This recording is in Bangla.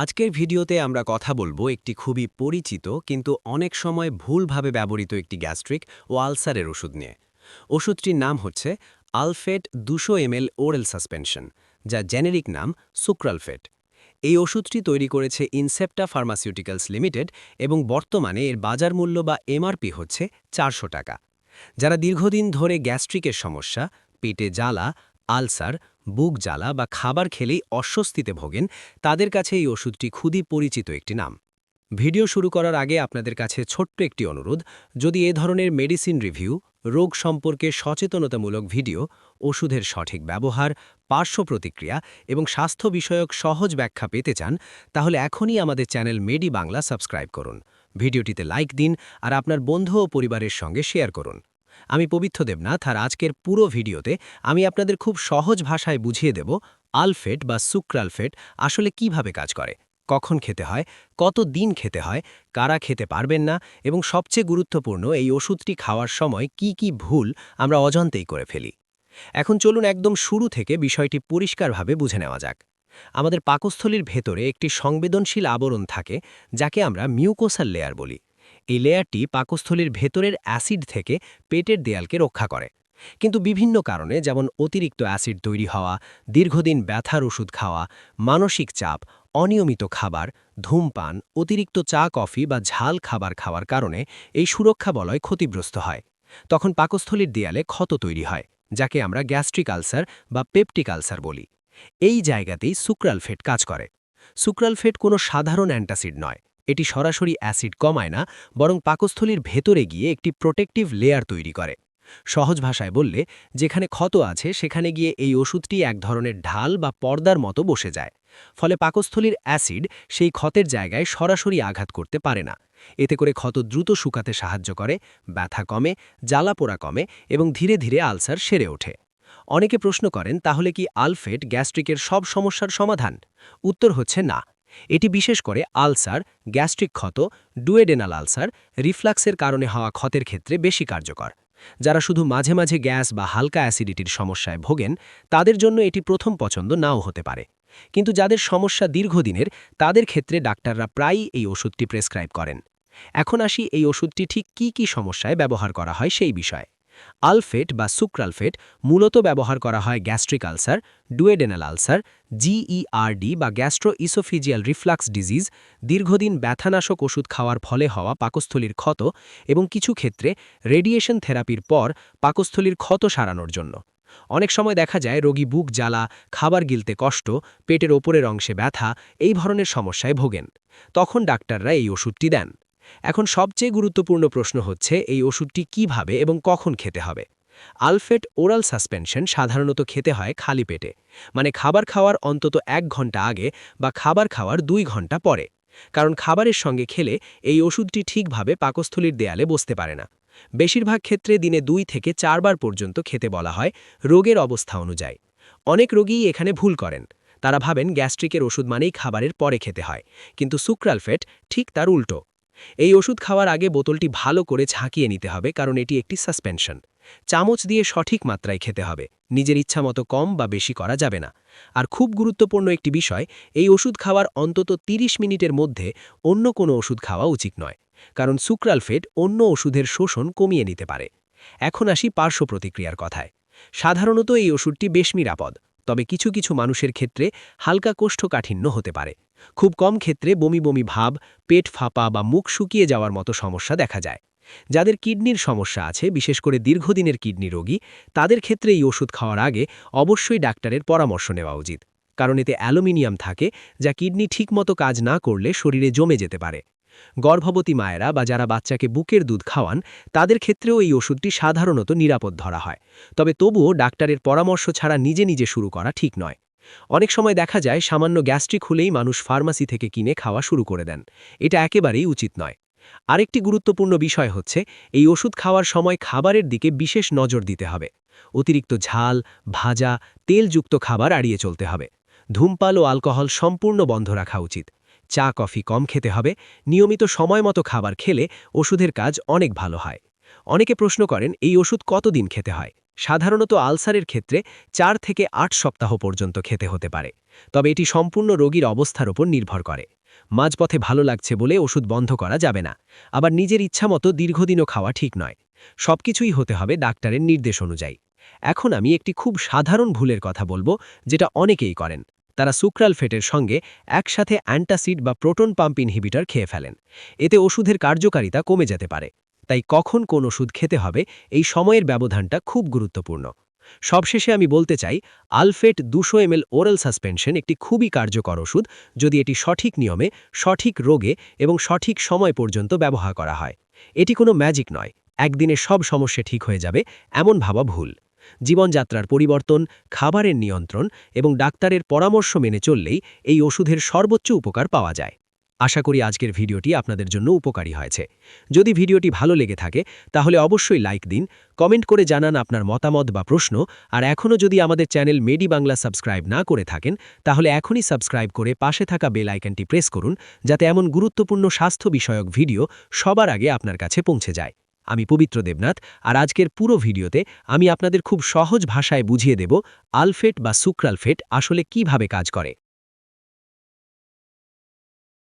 আজকের ভিডিওতে আমরা কথা বলব একটি খুবই পরিচিত কিন্তু অনেক সময় ভুলভাবে ব্যবহৃত একটি গ্যাস্ট্রিক ও আলসারের ওষুধ নিয়ে। ওষুধটির নাম হচ্ছে আলফেট দুশো এমএল ওরেল সাসপেনশন যা জেনেরিক নাম সুক্রালফেট। এই ওষুধটি তৈরি করেছে ইনসেপ্টা ফার্মাসিউটিক্যালস লিমিটেড এবং বর্তমানে এর বাজার মূল্য বা এমআরপি হচ্ছে চারশো টাকা। যারা দীর্ঘদিন ধরে গ্যাস্ট্রিকের সমস্যা, পেটে জ্বালা, আলসার বুক জ্বালা বা খাবার খেলেই অস্বস্তিতে ভোগেন, তাদের কাছে এই ওষুধটি খুবই পরিচিত একটি নাম। ভিডিও শুরু করার আগে আপনাদের কাছে ছোট্ট একটি অনুরোধ, যদি এ ধরনের মেডিসিন রিভিউ, রোগ সম্পর্কে সচেতনতামূলক ভিডিও, ওষুধের সঠিক ব্যবহার, পার্শ্ব প্রতিক্রিয়া এবং স্বাস্থ্য বিষয়ক সহজ ব্যাখ্যা পেতে চান, তাহলে এখনই আমাদের চ্যানেল মেডি বাংলা সাবস্ক্রাইব করুন। ভিডিওটিতে লাইক দিন আর আপনার বন্ধু ও পরিবারের সঙ্গে শেয়ার করুন। আমি পবিত্র দেবনাথ, আর আজকের পুরো ভিডিওতে আমি আপনাদের খুব সহজ ভাষায় বুঝিয়ে দেব আলফেট বা সুক্রালফেট আসলে কীভাবে কাজ করে, কখন খেতে হয়, কত দিন খেতে হয়, কারা খেতে পারবেন না, এবং সবচেয়ে গুরুত্বপূর্ণ এই ওষুধটি খাওয়ার সময় কি কি ভুল আমরা অজান্তেই করে ফেলি। এখন চলুন একদম শুরু থেকে বিষয়টি পরিষ্কারভাবে বুঝে নেওয়া যাক। আমাদের পাকস্থলীর ভেতরে একটি সংবেদনশীল আবরণ থাকে, যাকে আমরা মিউকোসাল লেয়ার বলি। এই লেয়ারটি পাকস্থলীর ভেতরের অ্যাসিড থেকে পেটের দেয়ালকে রক্ষা করে। কিন্তু বিভিন্ন কারণে, যেমন অতিরিক্ত অ্যাসিড তৈরি হওয়া, দীর্ঘদিন ব্যথার ওষুধ খাওয়া, মানসিক চাপ, অনিয়মিত খাবার, ধূমপান, অতিরিক্ত চা, কফি বা ঝাল খাবার খাওয়ার কারণে এই সুরক্ষা বলয় ক্ষতিগ্রস্ত হয়। তখন পাকস্থলীর দেয়ালে ক্ষত তৈরি হয়, যাকে আমরা গ্যাস্ট্রিক আলসার বা পেপটিক আলসার বলি। এই জায়গাতেই সুক্রালফেট কাজ করে। সুক্রালফেট কোনো সাধারণ অ্যান্টাসিড নয় এটি সরাসরি অ্যাসিড কমায় না, বরং পাকস্থলীর ভেতরে গিয়ে একটি প্রোটেক্টিভ লেয়ার তৈরি করে। সহজ ভাষায় বললে, যেখানে ক্ষত আছে, সেখানে গিয়ে এই ওষুধটি এক ধরনের ঢাল বা পর্দার মতো বসে যায়। ফলে পাকস্থলীর অ্যাসিড সেই ক্ষতের জায়গায় সরাসরি আঘাত করতে পারে না। এতে করে ক্ষত দ্রুত শুকাতে সাহায্য করে, ব্যথা কমে জ্বালা পোড়া কমে এবং ধীরে ধীরে আলসার সেরে ওঠে। অনেকে প্রশ্ন করেন, তাহলে কি আলফেট গ্যাস্ট্রিকের সব সমস্যার সমাধান? উত্তর হচ্ছে না। এটি বিশেষ করে আলসার, গ্যাস্ট্রিক ক্ষত, ডুয়েডেনাল আলসার, রিফ্লাক্সের কারণে হওয়া ক্ষতের ক্ষেত্রে বেশি কার্যকর। যারা শুধু মাঝে মাঝে গ্যাস বা হালকা অ্যাসিডিটির সমস্যায় ভোগেন, তাদের জন্য এটি প্রথম পছন্দ নাও হতে পারে। কিন্তু যাদের সমস্যা দীর্ঘদিনের, তাদের ক্ষেত্রে ডাক্তাররা প্রায়ই এই ওষুধটি প্রেসক্রাইব করেন। এখন আসি এই ওষুধটি ঠিক কি কি সমস্যায় ব্যবহার করা হয় সেই বিষয়ে। আলফেট বা সুক্রালফেট মূলত ব্যবহার করা হয় gastric ulcer, duodenal ulcer GERD বা গ্যাস্ট্রো ইসোফিজিয়াল রিফ্লাক্স ডিজিজ, দীর্ঘদিন ব্যথানাশক ওষুধ খাওয়ার ফলে হওয়া পাকস্থলীর ক্ষত এবং কিছু ক্ষেত্রে রেডিয়েশন থেরাপির পর পাকস্থলীর ক্ষত সারানোর জন্য। অনেক সময় দেখা যায় রোগী বুক জ্বালা, খাবার গিলতে কষ্ট, পেটের ওপরের অংশে ব্যথা, এই ধরনের সমস্যায় ভোগেন। তখন ডাক্তাররা এই ওষুধটি দেন। এখন সবচেয়ে গুরুত্বপূর্ণ প্রশ্ন হচ্ছে এই ওষুধটি কীভাবে এবং কখন খেতে হবে। আলফেট ওরাল সাসপেনশন সাধারণত খেতে হয় খালি পেটে মানে খাবার খাওয়ার অন্তত এক ঘণ্টা আগে বা খাবার খাওয়ার দুই ঘণ্টা পরে, কারণ খাবারের সঙ্গে খেলে এই ওষুধটি ঠিকভাবে পাকস্থলীর দেয়ালে বসতে পারে না। বেশিরভাগ ক্ষেত্রে দিনে দুই থেকে চারবার পর্যন্ত খেতে বলা হয় রোগের অবস্থা অনুযায়ী। অনেক রোগীই এখানে ভুল করেন। তারা ভাবেন গ্যাস্ট্রিকের ওষুধ মানেই খাবারের পরে খেতে হয়, কিন্তু সুক্রালফেট ঠিক তার উল্টো। এই ওষুধ খাওয়ার আগে বোতলটি ভালো করে ঝাঁকিয়ে নিতে হবে, কারণ এটি একটি সাসপেনশন। চামচ দিয়ে সঠিক মাত্রায় খেতে হবে। নিজের ইচ্ছা মতো কম বা বেশি করা যাবে না। আর খুব গুরুত্বপূর্ণ একটি বিষয়, এই ওষুধ খাওয়ার অন্তত ৩০ মিনিটের মধ্যে অন্য কোনো ওষুধ খাওয়া উচিত নয়, কারণ সুক্রালফেট অন্য ওষুধের শোষণ কমিয়ে নিতে পারে। এখন আসি পার্শ্ব প্রতিক্রিয়ার কথায়। সাধারণত এই ওষুধটি বেশ নিরাপদ, তবে কিছু কিছু মানুষের ক্ষেত্রে হালকা কোষ্ঠকাঠিন্য হতে পারে। খুব কম ক্ষেত্রে বমি বমি ভাব, পেট ফাঁপা বা মুখ শুকিয়ে যাওয়ার মতো সমস্যা দেখা যায়। যাদের কিডনির সমস্যা আছে, বিশেষ করে দীর্ঘদিনের কিডনি রোগী, তাদের ক্ষেত্রে এই ওষুধ খাওয়ার আগে অবশ্যই ডাক্তারের পরামর্শ নেওয়া উচিত, কারণ এতে অ্যালুমিনিয়াম থাকে যা কিডনি ঠিকমতো কাজ না করলে শরীরে জমে যেতে পারে। গর্ভবতী মায়েরা বা যারা বাচ্চাকে বুকের দুধ খাওয়ান, তাদের ক্ষেত্রেও এই ওষুধটি সাধারণত নিরাপদ ধরা হয়। তবে তবুও ডাক্তারের পরামর্শ ছাড়া নিজে নিজে শুরু করা ঠিক নয়। অনেক সময় দেখা যায় সামান্য গ্যাস্ট্রিক হলেই মানুষ ফার্মাসি থেকে কিনে খাওয়া শুরু করে দেন। এটা একেবারেই উচিত নয়। আরেকটি গুরুত্বপূর্ণ বিষয় হচ্ছে, এই ওষুধ খাওয়ার সময় খাবারের দিকে বিশেষ নজর দিতে হবে। অতিরিক্ত ঝাল, ভাজা, তেলযুক্ত খাবার এড়িয়ে চলতে হবে। ধূমপাল ও অ্যালকোহল সম্পূর্ণ বন্ধ রাখা উচিত। চা, কফি কম খেতে হবে। নিয়মিত সময় মতো খাবার খেলে ওষুধের কাজ অনেক ভালো হয়। অনেকে প্রশ্ন করেন, এই ওষুধ কতদিন খেতে হয়? সাধারণত আলসারের ক্ষেত্রে চার থেকে আট সপ্তাহ পর্যন্ত খেতে হতে পারে, তবে এটি সম্পূর্ণ রোগীর অবস্থার ওপর নির্ভর করে। মাঝপথে ভালো লাগছে বলে ওষুধ বন্ধ করা যাবে না, আবার নিজের ইচ্ছামতো দীর্ঘদিনও খাওয়া ঠিক নয়। সবকিছুই হতে হবে ডাক্তারের নির্দেশ অনুযায়ী। এখন আমি একটি খুব সাধারণ ভুলের কথা বলব, যেটা অনেকেই করেন। তারা সুক্রাল ফেটের সঙ্গে একসাথে অ্যান্টাসিড বা প্রোটন পাম্প ইনহিবিটর খেয়ে ফেলেন। এতে ওষুধের কার্যকারিতা কমে যেতে পারে। তাই কখন কোন ওষুধ খেতে হবে এই সময়ের ব্যবধানটা খুব গুরুত্বপূর্ণ। সবশেষে আমি বলতে চাই, আলফেট দুশো এমএল ওরাল সাসপেনশন একটি খুবই কার্যকর ওষুধ যদি এটি সঠিক নিয়মে, সঠিক রোগে এবং সঠিক সময় পর্যন্ত ব্যবহার করা হয়। এটি কোনো ম্যাজিক নয়, একদিনে সব সমস্যা ঠিক হয়ে যাবে, এমন ভাবা ভুল। জীবনযাত্রার পরিবর্তন, খাবারের নিয়ন্ত্রণ এবং ডাক্তারের পরামর্শ মেনে চললেই এই ওষুধের সর্বোচ্চ উপকার পাওয়া যায়। আশা করি আজকের ভিডিওটি আপনাদের জন্য উপকারী হয়েছে। যদি ভিডিওটি ভালো লেগে থাকে, তাহলে অবশ্যই লাইক দিন, কমেন্ট করে জানান আপনার মতামত বা প্রশ্ন, আর এখনও যদি আমাদের চ্যানেল মেডি বাংলা সাবস্ক্রাইব না করে থাকেন, তাহলে এখনই সাবস্ক্রাইব করে পাশে থাকা বেল আইকনটি প্রেস করুন, যাতে এমন গুরুত্বপূর্ণ স্বাস্থ্য বিষয়ক ভিডিও সবার আগে আপনার কাছে পৌঁছে যায়। আমি পবিত্র দেবনাথ, আর আজকের পুরো ভিডিওতে আমি আপনাদের খুব সহজ ভাষায় বুঝিয়ে দেব আলফেট বা সুক্রালফেট আসলে কীভাবে কাজ করে।